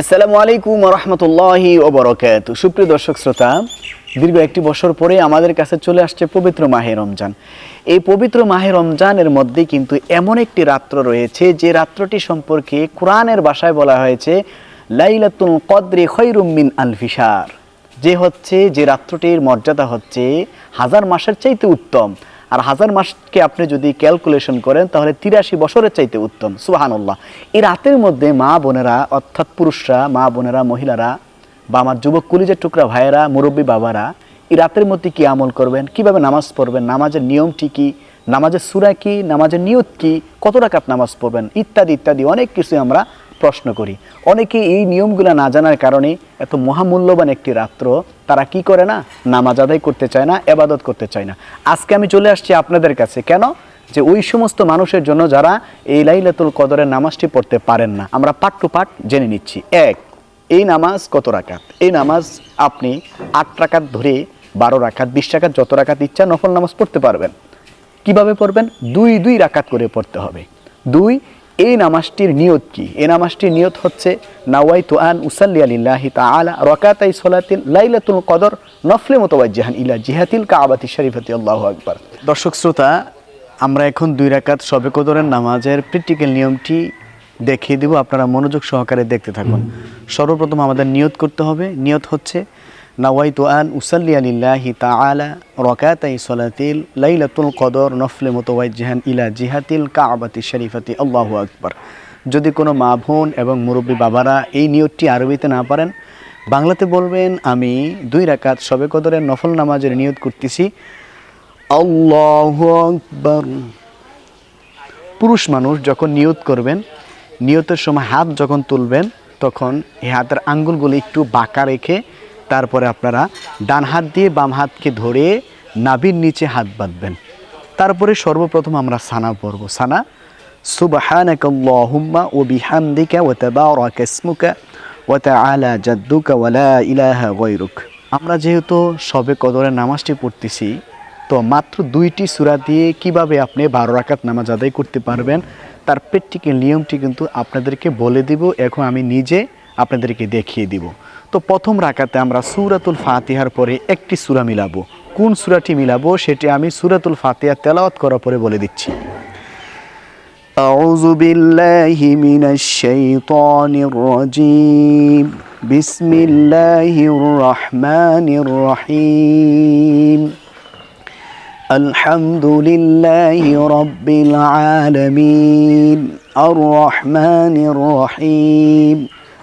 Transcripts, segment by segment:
আসসালামু আলাইকুম রহমতুল্লাহি ওবরকাত। সুপ্রিয় দর্শক শ্রোতা, দীর্ঘ একটি বছর পরে আমাদের কাছে চলে আসছে পবিত্র মাহে রমজান। এই পবিত্র মাহে রমজানের মধ্যে কিন্তু এমন একটি রাত্র রয়েছে, যে রাত্রটি সম্পর্কে কোরআনের ভাষায় বলা হয়েছে, লাইলাতুল কদরে খৈরুম মিন আলফিসার যে হচ্ছে, যে রাত্রটির মর্যাদা হচ্ছে হাজার মাসের চাইতে উত্তম। আর হাজার মাসকে আপনি যদি ক্যালকুলেশন করেন, তাহলে তিরাশি বছরের চাইতে উত্তম। সুবাহানুল্লাহ। এই রাতের মধ্যে মা বোনেরা, অর্থাৎ পুরুষরা, মা বোনেরা, মহিলারা, বা আমার যুবক কলিজের টুকরা ভাইয়েরা, মুরব্বী বাবারা, এই রাতের মধ্যে কি আমল করবেন? কীভাবে নামাজ পড়বেন? নামাজের নিয়মটি কি? নামাজের সুরা কি? নামাজের নিয়ত কি? কত রাকাত নামাজ পড়বেন? ইত্যাদি ইত্যাদি অনেক কিছু আমরা প্রশ্ন করি। অনেকে এই নিয়মগুলো না জানার কারণে এত মহামূল্যবান একটি রাত্র তারা কি করে না? নামাজ আদায় করতে চায় না, এবাদত করতে চায় না। আজকে আমি চলে আসছি আপনাদের কাছে। কেন? যে ওই সমস্ত মানুষের জন্য যারা এই লাইলাতুল কদরের নামাজটি পড়তে পারেন না। আমরা পাট টু পাঠ জেনে নিচ্ছি। এক, এই নামাজ কত রাকাত? এই নামাজ আপনি আট রাকাত ধরে বারো রাখাত বিশ রাকাত যত রাখাত ইচ্ছা নফল নামাজ পড়তে পারবেন। কীভাবে পড়বেন? দুই দুই রাকাত করে পড়তে হবে। দুই এই নামাজটির নিয়ত কি? এই নামাজটির নিয়ত হচ্ছে নাওয়াই তু আন উসাল্লি আলিল্লাহি তাআলা রাকাতাই সলাতিল লাইলাতুল কদর নফলে মোতওয়াজ্জিহান ইলা জিহাতিল কাবাতি শরীফাতি আল্লাহু আকবার। দর্শক শ্রোতা, আমরা এখন দুই রাকাত সবে কদরের নামাজের প্র্যাকটিক্যাল নিয়মটি দেখিয়ে দেব। আপনারা মনোযোগ সহকারে দেখতে থাকুন। সর্বপ্রথম আমাদের নিয়ত করতে হবে। নিয়ত হচ্ছে নাওয়াইতু আন উসাল্লি আলিল্লাহি তাআলা রাকাতাই সলাতিল লাইলাতুল কদর নফলে মোতওয়াজ্জিহান ইলা জিহাতিল কাবাতি শরীফাতি। আল্লাহু আকবার। যদি কোনো মা বোন এবং মুরব্বী বাবারা এই নিয়তটি আরবিতে না পারেন, বাংলাতে বলবেন, আমি দুই রাকাত সবে কদরের নফল নামাজের নিয়ত করতেছি। আল্লাহু আকবার। পুরুষ মানুষ যখন নিয়ত করবেন, নিয়তের সময় হাত যখন তুলবেন, তখন এই হাতের আঙ্গুলগুলি একটু বাঁকা রেখে তারপরে আপনারা ডান হাত দিয়ে বাম হাতকে ধরে নাভির নিচে হাত বাঁধবেন। তারপরে সর্বপ্রথম আমরা সানা পড়ব। সানা ওয়া তাবারাকা ইসমুকা ওয়া তাআলা জাদ্দুকা ওয়া লা ইলাহা গায়রুক। আমরা যেহেতু সবে কদরের নামাজটি পড়তেছি, তো মাত্র দুইটি সূরা দিয়ে কীভাবে আপনি বারো রাকাত নামাজ আদায় করতে পারবেন, তার প্র্যাকটিক্যাল নিয়মটি কিন্তু আপনাদেরকে বলে দিব। এখন আমি নিজে আপনাদেরকে দেখিয়ে দিব। তো প্রথম রাকাতে আমরা সুরাতুল ফাতিহার পরে একটি সূরা মিলাবো কোন সূরাটি মিলাবো সেটি আমি সুরাতুল ফাতিহা তেলাওয়াত করার পরে বলে দিচ্ছি أعوذ بالله من الشيطان الرجيم بسم الله الرحمن الرحيم الحمد لله رب العالمين الرحمن الرحيم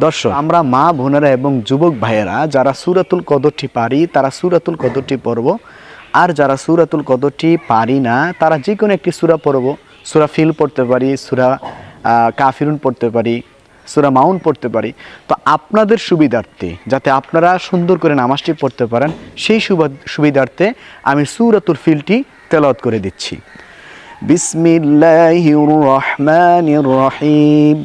দর্শক, আমরা মা, বোনেরা এবং যুবক ভাইয়েরা যারা সুরাতুল কদরটি পারি, তারা সুরাতুল কদরটি পড়ব। আর যারা সুরাতুল কদরটি পারি না, তারা যে কোনো একটি সুরা পড়ব। সুরা ফিল পড়তে পারি, সুরা কাফিরুন পড়তে পারি, সুরা মাউন পড়তে পারি। তো আপনাদের সুবিধার্থে, যাতে আপনারা সুন্দর করে নামাজটি পড়তে পারেন, সেই সুবা- সুবিধার্থে আমি সুরাতুল ফিলটি তেলাওয়াত করে দিচ্ছি। বিসমিল্লাহির রহমানির রহিম।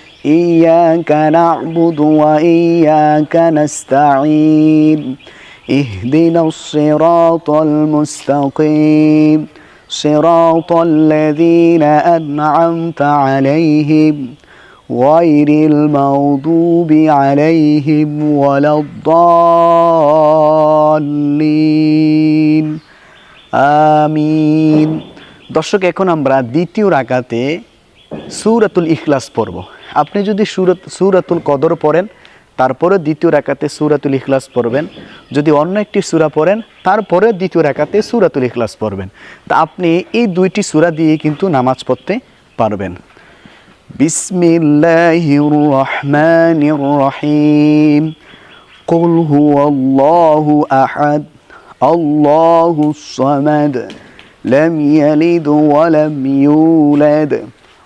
إياك نعبد وإياك نستعين اهدنا الصراط المستقيم صراط الذين أنعمت عليهم غير المغضوب عليهم ولا الضالين আমিন দর্শক এখন আমরা দ্বিতীয় রাকাতে সূরাতুল ইখলাস পড়ব আপনি যদি সুরত সুরাতুল কদর পড়েন, তারপরে দ্বিতীয় রেখাতে সুরাতুল ইখলাস পড়বেন। যদি অন্য একটি সুরা পড়েন, তারপরে দ্বিতীয় রেখাতে সুরাতুল ইখলাস পড়বেন। তা আপনি এই দুইটি সুরা দিয়ে কিন্তু নামাজ পড়তে পারবেন। বিসমিল্লাহির রহিম কুল হুয়াল্লাহু আহাদ, আল্লাহুস সামাদ, লাম ইয়ালিদ ওয়া লাম ইউলাদ।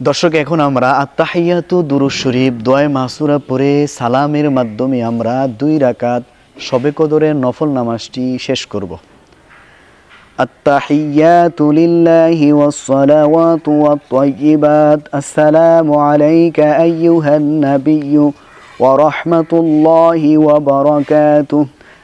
দর্শক এখন আমরা আত্মাহিয়াতু দুরুজ শরীফ দোয় মাসুরা পরে সালামের মাধ্যমে আমরা দুই রাকাত শবে কদরের নফল নামাজটি শেষ করব التحيات لله والصلوات والطيبات السلام عليك أيها النبي ورحمة الله وبركاته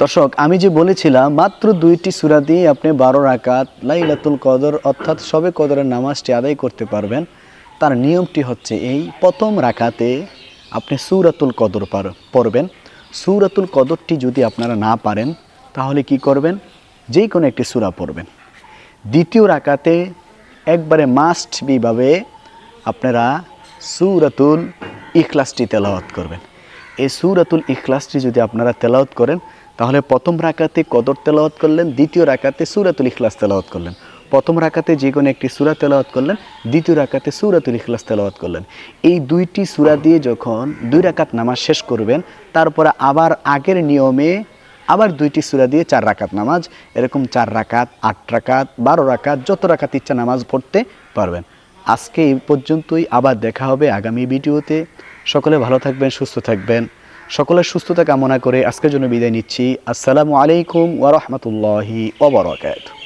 দর্শক, আমি যে বলেছিলাম, মাত্র দুইটি সূরা দিয়ে আপনি বারো রাকাত লাইলাতুল কদর, অর্থাৎ সবে কদরের নামাজটি আদায় করতে পারবেন। তার নিয়মটি হচ্ছে এই, প্রথম রাকাতে আপনি সুরাতুল কদর পড়বেন। সুরাতুল কদরটি যদি আপনারা না পারেন, তাহলে কি করবেন? যে কোনো একটি সূরা পড়বেন। দ্বিতীয় রাকাতে একবারে মাস্ট বিভাবে আপনারা সুরাতুল ইখলাসটি তেলাওয়াত করবেন। এই সুরাতুল ইখলাসটি যদি আপনারা তেলাওয়াত করেন তাহলে প্রথম রাকাতে কদর তেলাওয়াত করলেন, দ্বিতীয় রাকাতে সুরাতুল ইখলাস তেলাওয়াত করলেন। প্রথম রাকাতে যে কোনো একটি সুরা তেলাওয়াত করলেন, দ্বিতীয় রাকাতে সুরাতুল ইখলাস তেলাওয়াত করলেন। এই দুইটি সুরা দিয়ে যখন দুই রাকাত নামাজ শেষ করবেন, তারপরে আবার আগের নিয়মে আবার দুইটি সুরা দিয়ে চার রাকাত নামাজ, এরকম চার রাকাত, আট রাকাত, বারো রাকাত, যত রাকাত ইচ্ছা নামাজ পড়তে পারবেন। আজকে এই পর্যন্তই, আবার দেখা হবে আগামী ভিডিওতে। সকলে ভালো থাকবেন, সুস্থ থাকবেন। সকলের সুস্থতা কামনা করে আজকের জন্য বিদায় নিচ্ছি। আসসালামু আলাইকুম ওয়ারহমতুল্লাহি ওবরাকাতু